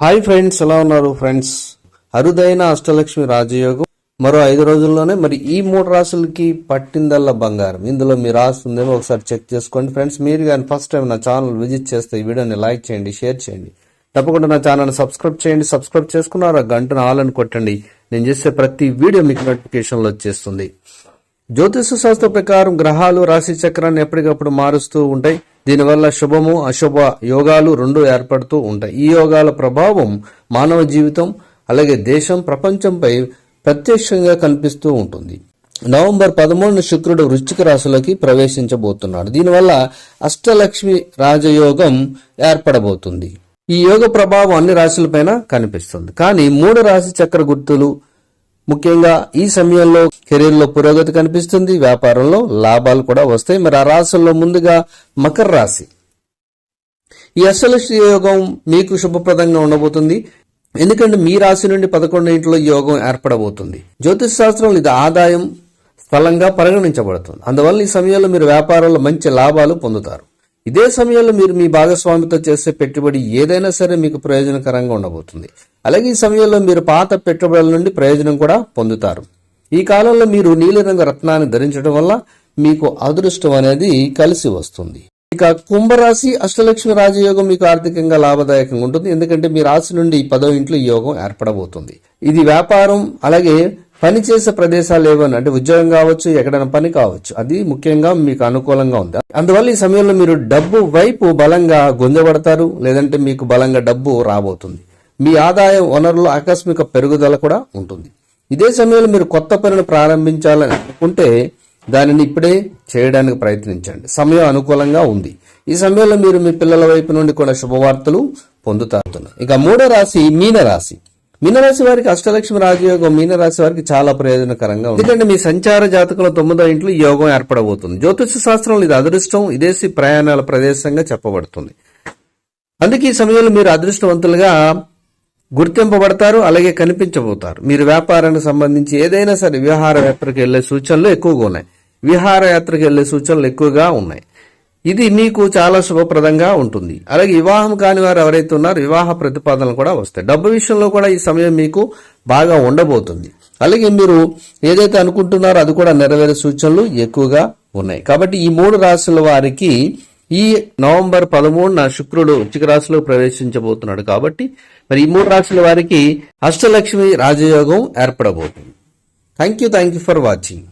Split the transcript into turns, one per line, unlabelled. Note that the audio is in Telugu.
హాయ్ ఫ్రెండ్స్ ఎలా ఉన్నారు ఫ్రెండ్స్? అరుదైన అష్టలక్ష్మి రాజయోగం. మరో ఐదు రోజుల్లోనే మరి ఈ మూడు రాసులకి పట్టిందల్లా బంగారం. ఇందులో మీ రాసి ఉందేమో ఒకసారి చెక్ చేసుకోండి ఫ్రెండ్స్. మీరు కానీ ఫస్ట్ టైం నా ఛానల్ విజిట్ చేస్తే ఈ వీడియోని లైక్ చేయండి షేర్ చేయండి. తప్పకుండా నా ఛానల్ సబ్స్క్రైబ్ చేయండి. సబ్స్క్రైబ్ చేసుకున్నారు ఆ గంటను ఆల్ అని కొట్టండి. నేను చేసే ప్రతి వీడియో మీకు నోటిఫికేషన్లో వచ్చేస్తుంది. జ్యోతిష శాస్త్ర ప్రకారం గ్రహాలు రాశి చక్రాన్ని ఎప్పటికప్పుడు మారుస్తూ ఉంటాయి. దీనివల్ల శుభము అశుభ యోగాలు రెండు ఏర్పడుతూ ఉంటాయి. ఈ యోగాల ప్రభావం మానవ జీవితం అలాగే దేశం ప్రపంచంపై ప్రత్యక్షంగా కనిపిస్తూ ఉంటుంది. నవంబర్ పదమూడున శుక్రుడు వృశ్చిక రాశిలోకి ప్రవేశించబోతున్నాడు. దీనివల్ల అష్టలక్ష్మి రాజయోగం ఏర్పడబోతుంది. ఈ యోగ ప్రభావం అన్ని రాశులపైన కనిపిస్తుంది. కానీ మూడు రాశి చక్ర గుర్తులు ముఖ్యంగా ఈ సమయంలో కెరీర్లో పురోగతి కనిపిస్తుంది. వ్యాపారంలో లాభాలు కూడా వస్తాయి. మరి ఆ రాశుల్లో ముందుగా మకర రాశి. ఈ అష్టలక్ష్మి యోగం మీకు శుభప్రదంగా ఉండబోతుంది. ఎందుకంటే మీ రాశి నుండి పదకొండు ఇంట్లో యోగం ఏర్పడబోతుంది. జ్యోతిష్ శాస్త్రంలో ఇది ఆదాయం స్థలంగా పరిగణించబడుతుంది. అందువల్ల ఈ సమయంలో మీరు వ్యాపారంలో మంచి లాభాలు పొందుతారు. ఇదే సమయంలో మీరు మీ భాగస్వామితో చేసే పెట్టుబడి ఏదైనా సరే మీకు ప్రయోజనకరంగా ఉండబోతుంది. అలాగే ఈ సమయంలో మీరు పాత పెట్టుబడుల నుండి ప్రయోజనం కూడా పొందుతారు. ఈ కాలంలో మీరు నీలిరంగు రత్నాన్ని ధరించడం వల్ల మీకు అదృష్టం అనేది కలిసి వస్తుంది. ఇక కుంభరాశి అష్టలక్ష్మి రాజయోగం మీకు ఆర్థికంగా లాభదాయకంగా ఉంటుంది. ఎందుకంటే మీ రాశి నుండి పదో ఇంట్లో ఈ యోగం ఏర్పడబోతుంది. ఇది వ్యాపారం అలాగే పని చేసే ప్రదేశాలు ఏవైనా అంటే ఉద్యోగం కావచ్చు ఎక్కడైనా పని కావచ్చు. అది ముఖ్యంగా మీకు అనుకూలంగా ఉంది? అందువల్ల ఈ సమయంలో మీరు డబ్బు వైపు బలంగా గుంజబడతారు లేదంటే మీకు బలంగా డబ్బు రాబోతుంది. మీ ఆదాయం వనరుల ఆకస్మిక పెరుగుదల కూడా ఉంటుంది. ఇదే సమయంలో మీరు కొత్త పనిని ప్రారంభించాలని అనుకుంటే దానిని ఇప్పుడే చేయడానికి ప్రయత్నించండి. సమయం అనుకూలంగా ఉంది. ఈ సమయంలో మీరు మీ పిల్లల వైపు నుండి కూడా శుభవార్తలు పొందుతారు. ఇక మూడో రాశి మీన రాశి మీనరాశి వారికి అష్టలక్ష్మి రాజయోగం మీనరాశి వారికి చాలా ప్రయోజనకరంగా ఉంది ఎందుకంటే మీ సంచార జాతకంలో తొమ్మిదో ఇంట్లో యోగం ఏర్పడబోతుంది. జ్యోతిష శాస్త్రంలో ఇది అదృష్టం విదేశీ ప్రయాణాల ప్రదేశంగా చెప్పబడుతుంది. అందుకే ఈ సమయంలో మీరు అదృష్టవంతులుగా గుర్తింపబడతారు అలాగే కనిపించబోతారు. మీరు వ్యాపారానికి సంబంధించి ఏదైనా సరే విహార యాత్రకు వెళ్ళే సూచనలు ఎక్కువగా ఉన్నాయి. విహారయాత్రకు వెళ్ళే సూచనలు ఎక్కువగా ఉన్నాయి. ఇది మీకు చాలా శుభప్రదంగా ఉంటుంది. అలాగే వివాహం కాని వారు ఎవరైతే ఉన్నారో వివాహ ప్రతిపాదనలు కూడా వస్తాయి. డబ్బు విషయంలో కూడా ఈ సమయం మీకు బాగా ఉండబోతుంది. అలాగే మీరు ఏదైతే అనుకుంటున్నారో అది కూడా నెరవేరే సూచనలు ఎక్కువగా ఉన్నాయి. కాబట్టి ఈ మూడు రాశుల వారికి ఈ నవంబర్ పదమూడున శుక్రుడు వృచ్చిక రాశిలో ప్రవేశించబోతున్నాడు కాబట్టి మరి ఈ మూడు రాశుల వారికి అష్టలక్ష్మి రాజయోగం ఏర్పడబోతుంది. Thank you thank you for watching